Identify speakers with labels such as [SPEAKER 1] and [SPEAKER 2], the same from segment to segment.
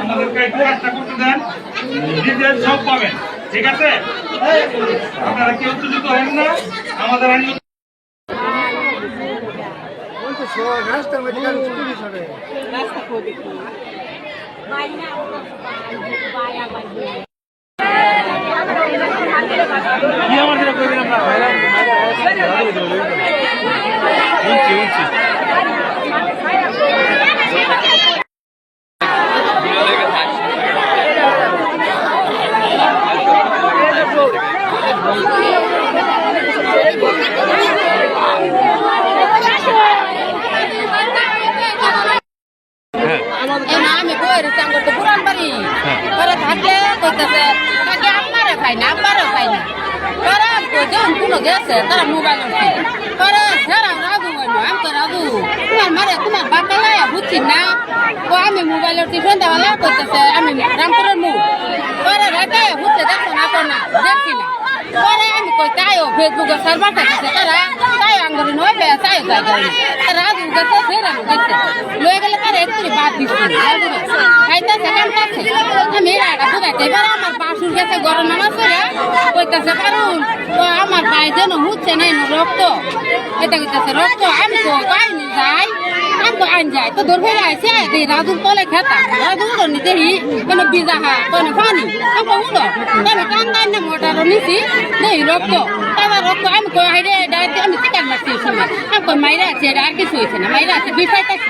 [SPEAKER 1] আমাদেরকে একটু কাজটা করতে দেন ডিটেলস সব পাবেন ঠিক আছে আপনারা কেউ উত্তেজিত হন না আমাদের
[SPEAKER 2] আমি বইয়ের চাং করতে পুরান বাড়ি। ওরা থাকলে কইতেছে তাকে আম্মারে খাই না আব্বারে খাই না। ওরা যখন কোনো গেছে তারা মোবাইল ওরা সেরা হয় না আমি তো রাজু তোমার মারে তোমার বাপে বুঝছি না। ও আমি মোবাইলের টিফিন দেওয়ালা করতেছে, আমি রামপুরের মুখ। ওরা রাতে বুঝতে দেখো না তো না না। পরে আমি কই তাই ও ফেসবুকে সার্ভার থাকছে তারা তাই আঙ্গুরি নয় বে তাই তারা গেছে সেরা গেছে লয়ে গেলে তারা একটু বাদ দিচ্ছে খাইতেছে আমি আমার বাসুর গেছে গরম নামাজ করে কইতেছে কারণ আমার ভাই যেন হচ্ছে না রক্ত এটা কইতেছে রক্ত আমি তো পাইনি, যাই। আমি তো আইন যাই তো ফেলে আইসে দেখি রাজুর তলে খেতা। রাজু উড়ো নি দেখি কোনো বিজা হা, কোনো পানি আমি উড়ো আমি টান টান না মোটারও নিছি দেখি রক্ত। তারপর রক্ত, আমি কই হাইরে ডাইরেক্ট আমি লাগছি এই সময়। আমি কই, মাইরা আছে আর কিছু হয়েছে না, মাইরা আছে বিষাইতেছি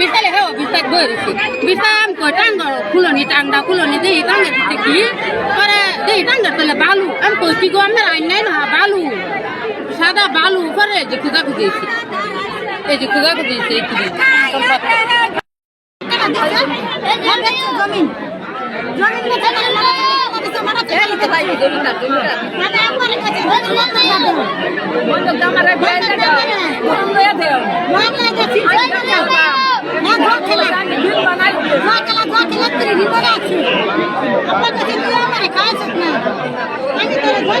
[SPEAKER 2] বিশালে হ্যাঁ বিশাই বই রয়েছি বিশাল আমি কই টান খুলনি টাংটা খুলনি দেখি টাঙ্গের দিতে কি? পরে দেখি টাঙ্গের নাই সাদা বালু পরে যে খুঁজা খুঁজেছি এই যে খুঁজা খুঁজেছি এই
[SPEAKER 3] তো তো আছে আপনার কাছে আমার খাওয়াছ না আমি তোর ঘর